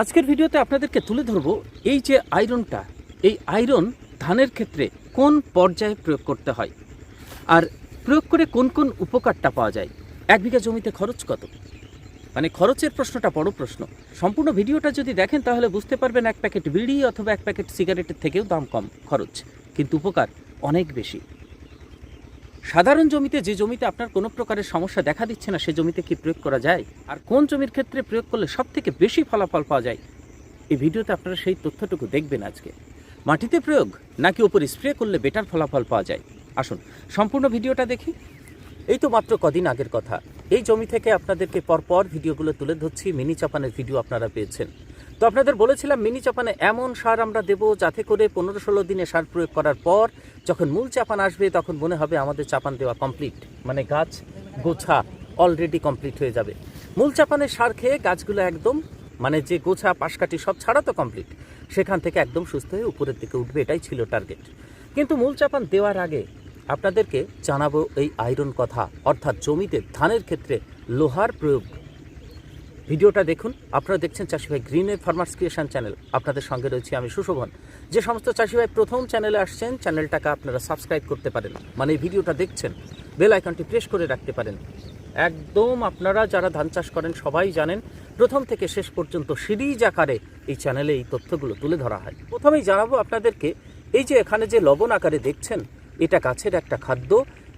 আজকের ভিডিওতে আপনাদেরকে তুলে ধরবো এই যে আয়রনটা, এই আয়রন ধানের ক্ষেত্রে কোন পর্যায়ে প্রয়োগ করতে হয়? আর প্রয়োগ করে কোন কোন উপকারটা পাওয়া যায়? এক বিঘা জমিতে খরচ কত? মানে খরচের প্রশ্নটা বড় প্রশ্ন। সম্পূর্ণ ভিডিওটা যদি দেখেন তাহলে বুঝতে পারবেন এক প্যাকেট বিড়ি অথবা এক প্যাকেট সিগারেটের থেকেও দাম কম খরচ। কিন্তু উপকার অনেক বেশি। সাধারণ জমিতে যে জমিতে আপনার কোনো প্রকারের সমস্যা দেখা দিচ্ছে না, সে জমিতে কি প্রয়োগ করা যায়? আর কোন জমির ক্ষেত্রে প্রয়োগ করলে সব থেকে বেশি ফলাফল পাওয়া যায়? এই ভিডিওতে আপনারা সেই তথ্যটুকু দেখবেন আজকে। মাটিতে প্রয়োগ নাকি ওপরে স্প্রে করলে বেটার ফলাফল পাওয়া যায়? আসুন, সম্পূর্ণ ভিডিওটা দেখি। এই তো মাত্র কদিন আগের কথা। এই জমি থেকে আপনাদেরকে পরপর ভিডিওগুলো তুলে ধরছি। মিনি চাপানের ভিডিও আপনারা পেয়েছেন। তো আপনাদের বলেছিলাম, মিনি চাপানে এমন সার আমরা দেব যাতে করে পনেরো ষোলো দিনে সার প্রয়োগ করার পর যখন মূল চাপান আসবে তখন মনে হবে আমাদের চাপান দেওয়া কমপ্লিট মানে গাছ গোছা অলরেডি কমপ্লিট হয়ে যাবে। মূল চাপানের সার খেয়ে গাছগুলো একদম মানে যে গোছা, পাশকাঠি সব ছাড়া তো কমপ্লিট সেখান থেকে একদম সুস্থ হয়ে উপরের দিকে উঠবে, এটাই ছিল টার্গেট কিন্তু মূল চাপান দেওয়ার আগে আপনাদেরকে জানাব এই আয়রন কথা, অর্থাৎ জমিতে ধানের ক্ষেত্রে লোহার প্রয়োগ ভিডিওটা দেখুন। আপনারা দেখছেন চাষি ভাই গ্রিনের ফার্মার্স ক্রিয়েশন চ্যানেল। আপনাদের সঙ্গে রয়েছে আমি সুশোভন। যে সমস্ত চাষি ভাই প্রথম চ্যানেলে আসছেন, চ্যানেলটাকে আপনারা সাবস্ক্রাইব করতে পারেন। মানে এই ভিডিওটা দেখছেন, বেল আইকনটি প্রেস করে রাখতে পারেন। একদম আপনারা যারা ধান চাষ করেন, সবাই জানেন, প্রথম থেকে শেষ পর্যন্ত সিরিজ আকারে এই চ্যানেলে এই তথ্যগুলো তুলে ধরা হয়। প্রথমেই জানাব আপনাদেরকে, এই যে এখানে যে লবণ আকারে দেখছেন, এটা গাছের একটা খাদ্য।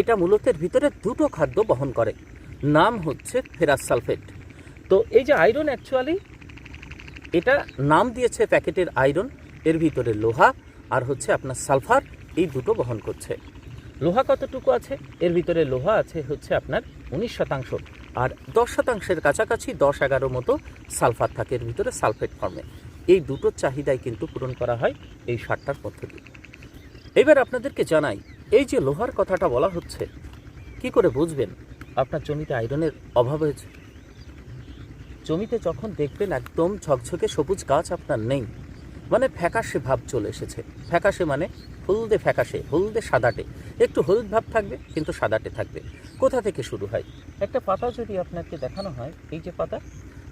এটা মূলতের ভিতরে দুটো খাদ্য বহন করে। নাম হচ্ছে ফেরাস সালফেট। তো এই যে আয়রন অ্যাকচুয়ালি এটা নাম দিয়েছে প্যাকেটের আয়রন এর ভিতরে লোহা আর হচ্ছে আপনার সালফার, এই দুটো বহন করছে। লোহা কতটুকু আছে? এর ভিতরে লোহা আছে হচ্ছে আপনার উনিশ শতাংশ। আর দশ শতাংশের কাছাকাছি দশ এগারো মতো সালফার থাকে এর ভিতরে সালফেট ফর্মে এই দুটোর চাহিদাই কিন্তু পূরণ করা হয় এই সারটার পদ্ধতি। এবার আপনাদেরকে জানাই, এই যে লোহার কথাটা বলা হচ্ছে, কি করে বুঝবেন? আপনার জমিতে আয়রনের অভাব হয়েছে। জমিতে যখন দেখবেন একদম ঝকঝকে সবুজ গাছ আপনার নেই মানে ফ্যাকাশে ভাব চলে এসেছে। ফ্যাকাশে মানে হলদে ফ্যাকাশে, হলদে সাদাটে। একটু হলুদ ভাব থাকবে, কিন্তু সাদাটে থাকবে। কোথা থেকে শুরু হয়? একটা পাতা যদি আপনাকে দেখানো হয়, এই যে পাতা,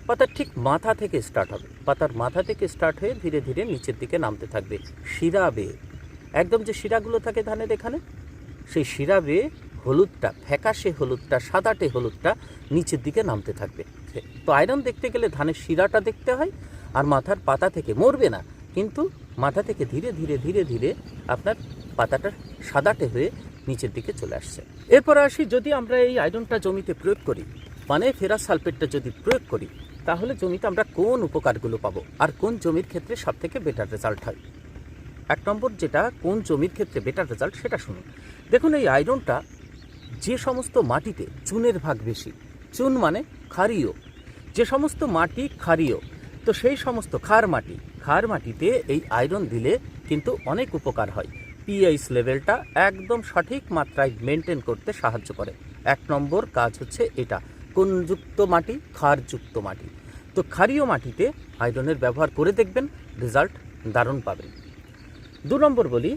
পাতার ঠিক মাথা থেকে স্টার্ট হবে। পাতার মাথা থেকে স্টার্ট হয়ে ধীরে ধীরে নিচের দিকে নামতে থাকবে। শিরা বেয়ে একদম যে শিরাগুলো থাকে ধানের এখানে, সেই শিরা বেয়ে হলুদটা, ফ্যাকাশে হলুদটা, সাদাটে হলুদটা নিচের দিকে নামতে থাকবে। তো আয়রন দেখতে গেলে ধানের শিরাটা দেখতে হয় আর মাথার পাতা থেকে মরবে না। কিন্তু মাথা থেকে ধীরে ধীরে ধীরে ধীরে আপনার পাতাটা সাদাটে হয়ে নিচের দিকে চলে আসছে। এরপর আসি যদি আমরা এই আয়রনটা জমিতে প্রয়োগ করি মানে ফেরাস সালফেটটা যদি প্রয়োগ করি, তাহলে জমিতে আমরা কোন উপকারগুলো পাবো আর কোন জমির ক্ষেত্রে সব থেকে বেটার রেজাল্ট হয়? এক নম্বর যেটা, কোন জমির ক্ষেত্রে বেটার রেজাল্ট সেটা শুনুন। দেখুন এই আয়রনটা যে সমস্ত মাটিতে চুনের ভাগ বেশি, চুন মানে ক্ষারীয়। যে সমস্ত মাটি ক্ষারীয়, তো সেই সমস্ত ক্ষার মাটি, ক্ষার মাটিতে এই আয়রন দিলে কিন্তু অনেক উপকার হয়। পিএইচ লেভেলটা একদম সঠিক মাত্রায় মেনটেন করতে সাহায্য করে। এক নম্বর কাজ হচ্ছে এটা কোনযুক্ত মাটি, ক্ষারযুক্ত মাটি। তো ক্ষারীয় মাটিতে আয়রনের ব্যবহার করে দেখবেন রেজাল্ট দারুণ পাবেন। দু নম্বর বলি,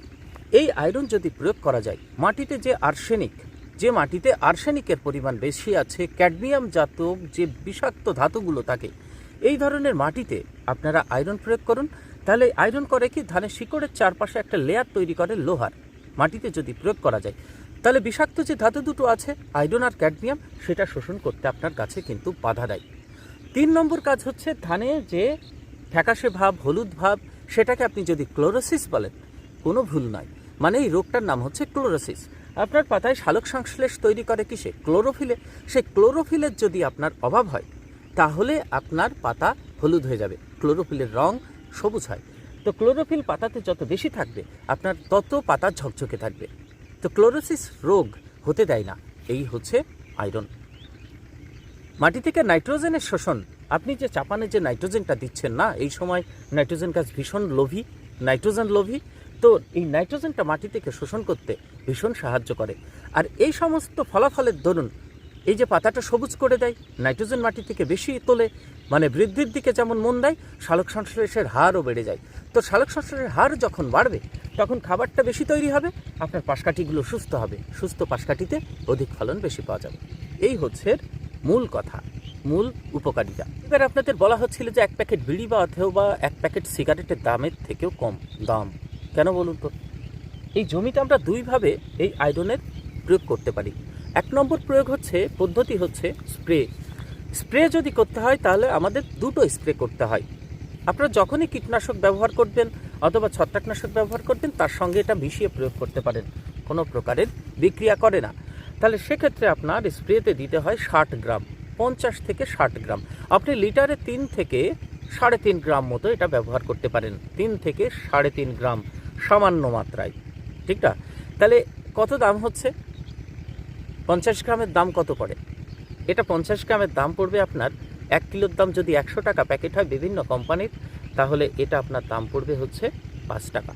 এই আয়রন যদি প্রয়োগ করা যায়, মাটিতে যে আর্সেনিক যে মাটিতে আর্সেনিকের পরিমাণ বেশি আছে, ক্যাডমিয়াম জাতক যে বিষাক্ত ধাতুগুলো থাকে, এই ধরনের মাটিতে আপনারা আয়রন প্রয়োগ করুন। তাহলে আয়রন করে কি? ধানের শিকড়ের চারপাশে একটা লেয়ার তৈরি করে লোহার মাটিতে যদি প্রয়োগ করা যায়। তাহলে বিষাক্ত যে ধাতু দুটো আছে, আয়রন আর ক্যাডমিয়াম, সেটা শোষণ করতে আপনার গাছে কিন্তু বাধা দেয়। তিন নম্বর কাজ হচ্ছে ধানে যে ফ্যাকাশে ভাব, হলুদ ভাব, সেটাকে আপনি যদি ক্লোরোসিস বলেন, কোনো ভুল নয়। মানে এই রোগটার নাম হচ্ছে ক্লোরোসিস। আপনার পাতায় শালক সংশ্লেষ তৈরি করে কিসে ক্লোরোফিলে? সেই ক্লোরোফিলের যদি আপনার অভাব হয়, তাহলে আপনার পাতা হলুদ হয়ে যাবে। ক্লোরোফিলের রং সবুজ হয়। তো ক্লোরোফিল পাতাতে যত বেশি থাকবে, আপনার তত পাতা ঝকঝকে থাকবে। তো ক্লোরোসিস রোগ হতে দেয় না। এই হচ্ছে আয়রন। মাটি থেকে নাইট্রোজেনের শোষণ। আপনি যে চাপানে যে নাইট্রোজেনটা দিচ্ছেন না, এই সময় নাইট্রোজেন গাছ ভীষণ লোভী। নাইট্রোজেন লোভী। তো এই নাইট্রোজেনটা মাটি থেকে শোষণ করতে ভীষণ সাহায্য করে। আর এই সমস্ত ফলাফলের দরুন এই যে পাতাটা সবুজ করে দেয়, নাইট্রোজেন মাটি থেকে বেশি তোলে মানে বৃদ্ধির দিকে যেমন মন দেয়, শালক সংশ্লেষের হারও বেড়ে যায়। তো শালক সংশ্লেষের হার যখন বাড়বে, তখন খাবারটা বেশি তৈরি হবে, আপনার পাশকাঠিগুলো সুস্থ হবে। সুস্থ পাশকাঠিতে অধিক ফলন বেশি পাওয়া যাবে। এই হচ্ছে মূল কথা, মূল উপকারিতা। এবার আপনাদের বলা হচ্ছিল যে এক প্যাকেট বিড়ি বা অথবা এক প্যাকেট সিগারেটের দামের থেকেও কম, দাম। কেন বলুন তো? এই জমিতে আমরা দুইভাবে এই আয়রনের প্রয়োগ করতে পারি। এক নম্বর প্রয়োগ হচ্ছে, পদ্ধতি হচ্ছে স্প্রে। স্প্রে যদি করতে হয়, তাহলে আমাদের দুটো স্প্রে করতে হয়। আপনারা যখনই কীটনাশক ব্যবহার করবেন অথবা ছত্রাকনাশক ব্যবহার করবেন, তার সঙ্গে এটা মিশিয়ে প্রয়োগ করতে পারেন। কোনো প্রকারের বিক্রিয়া করে না। তাহলে সেক্ষেত্রে আপনার স্প্রেতে দিতে হয় ষাট গ্রাম, পঞ্চাশ থেকে ষাট গ্রাম। আপনি লিটারে তিন থেকে সাড়ে তিন গ্রাম মতো এটা ব্যবহার করতে পারেন। তিন থেকে সাড়ে তিন গ্রাম। সামান্য মাত্রায়, ঠিক না? তাহলে কত দাম হচ্ছে? পঞ্চাশ গ্রামের দাম কত পড়ে? এটা পঞ্চাশ গ্রামের দাম পড়বে আপনার এক কিলোর দাম যদি একশো টাকা প্যাকেট হয় বিভিন্ন কোম্পানির, তাহলে এটা আপনার দাম পড়বে হচ্ছে পাঁচ টাকা।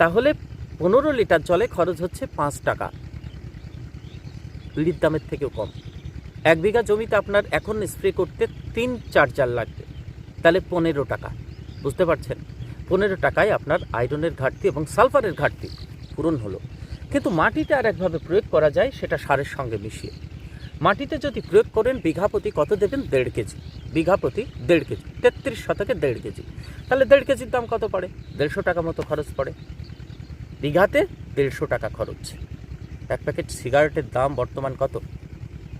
তাহলে পনেরো লিটার জলে খরচ হচ্ছে পাঁচ টাকা। বিড়ির দামের থেকেও কম। এক বিঘা জমিতে আপনার এখন স্প্রে করতে তিন চার্জার লাগবে। তাহলে পনেরো টাকা, বুঝতে পারছেন? পনেরো টাকায় আপনার আয়রনের ঘাটতি এবং সালফারের ঘাটতি পূরণ হলো। কিন্তু মাটিতে আর একভাবে প্রয়োগ করা যায়, সেটা সারের সঙ্গে মিশিয়ে। মাটিতে যদি প্রয়োগ করেন, বিঘা প্রতি কত দেবেন? দেড় কেজি। বিঘা প্রতি দেড় কেজি। তেত্রিশ শতকে দেড় কেজি। তাহলে দেড় কেজির দাম কত পড়ে? দেড়শো টাকা মতো খরচ পড়ে। বিঘাতে দেড়শো টাকা খরচ। এক প্যাকেট সিগারেটের দাম বর্তমান কত?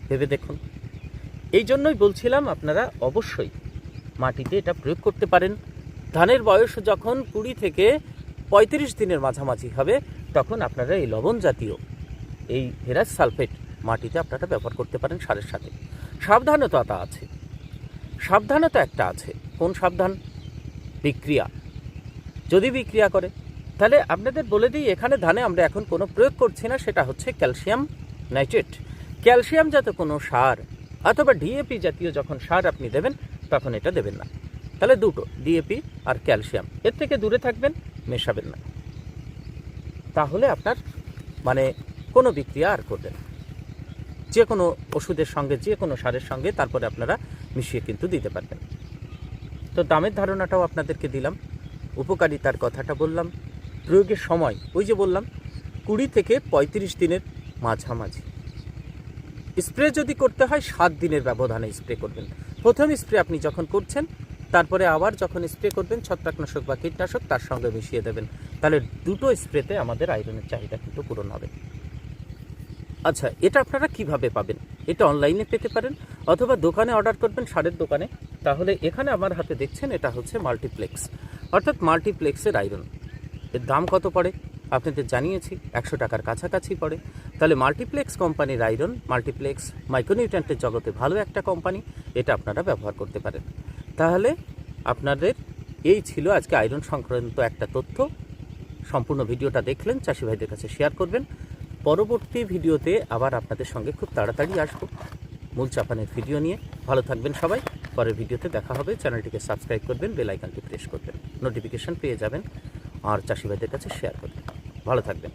ভেবে দেখুন। এই জন্যই বলছিলাম আপনারা অবশ্যই মাটিতে এটা প্রয়োগ করতে পারেন। ধানের বয়স যখন কুড়ি থেকে পঁয়ত্রিশ দিনের মাঝামাঝি হবে, তখন আপনারা এই লবণ জাতীয় এই ফেরাস সালফেট মাটিতে আপনারা ব্যবহার করতে পারেন সারের সাথে। সাবধানতা আছে। সাবধানতা একটা আছে। কোন সাবধান? বিক্রিয়া। যদি বিক্রিয়া করে, তাহলে আপনাদের বলে দিই, এখানে ধানে আমরা এখন কোনো প্রয়োগ করছি না, সেটা হচ্ছে ক্যালসিয়াম নাইট্রেট। ক্যালসিয়াম জাতীয় কোনো সার অথবা ডিএপি জাতীয় যখন সার আপনি দেবেন, তখন এটা দেবেন না। তাহলে দুটো ডিএপি আর ক্যালসিয়াম এর থেকে দূরে থাকবেন, মেশাবেন না। তাহলে আপনার মানে কোনো বিক্রিয়া আর করবেন না। যে কোনো ওষুধের সঙ্গে যে কোনো সারের সঙ্গে তারপরে আপনারা মিশিয়ে কিন্তু দিতে পারবেন। তো দামের ধারণাটাও আপনাদেরকে দিলাম, উপকারিতার কথাটা বললাম, প্রয়োগের সময়, ওই যে বললাম, কুড়ি থেকে পঁয়ত্রিশ দিনের মাঝামাঝি। স্প্রে যদি করতে হয়, সাত দিনের ব্যবধানে স্প্রে করবেন। প্রথম স্প্রে আপনি যখন করছেন তারপরে আবার যখন স্প্রে করবেন, ছত্রাকনাশক বা কীটনাশক তার সঙ্গে মিশিয়ে দেবেন। তাহলে দুটো স্প্রেতে আমাদের আয়রনের চাহিদা কিন্তু পূরণ হবে। আচ্ছা এটা আপনারা কীভাবে পাবেন? এটা অনলাইনে পেতে পারেন, অথবা দোকানে অর্ডার করবেন সারের দোকানে। তাহলে এখানে আমার হাতে দেখছেন, এটা হচ্ছে মাল্টিপ্লেক্স অর্থাৎ মাল্টিপ্লেক্সের আয়রন এর দাম কত পড়ে? আপনাদের জানিয়েছি, একশো টাকার কাছাকাছি পড়ে। তাহলে মাল্টিপ্লেক্স কোম্পানির আয়রন মাল্টিপ্লেক্স মাইক্রোনিউট্রেন্টের জগতে ভালো একটা কোম্পানি, এটা আপনারা ব্যবহার করতে পারেন। তাহলে আপনাদের এই ছিল আজকে আয়রন সংক্রান্ত একটা তথ্য। সম্পূর্ণ ভিডিওটা দেখলেন, চাষি ভাইদের কাছে শেয়ার করবেন। পরবর্তী ভিডিওতে আবার আপনাদের সঙ্গে খুব তাড়াতাড়ি আসব মূল চাপানের ভিডিও নিয়ে। ভালো থাকবেন সবাই, পরের ভিডিওতে দেখা হবে। চ্যানেলটিকে সাবস্ক্রাইব করবেন বেল আইকনটি প্রেস করবেন নোটিফিকেশন পেয়ে যাবেন, আর চাষি ভাইদের কাছে শেয়ার করবেন। ভালো থাকবেন।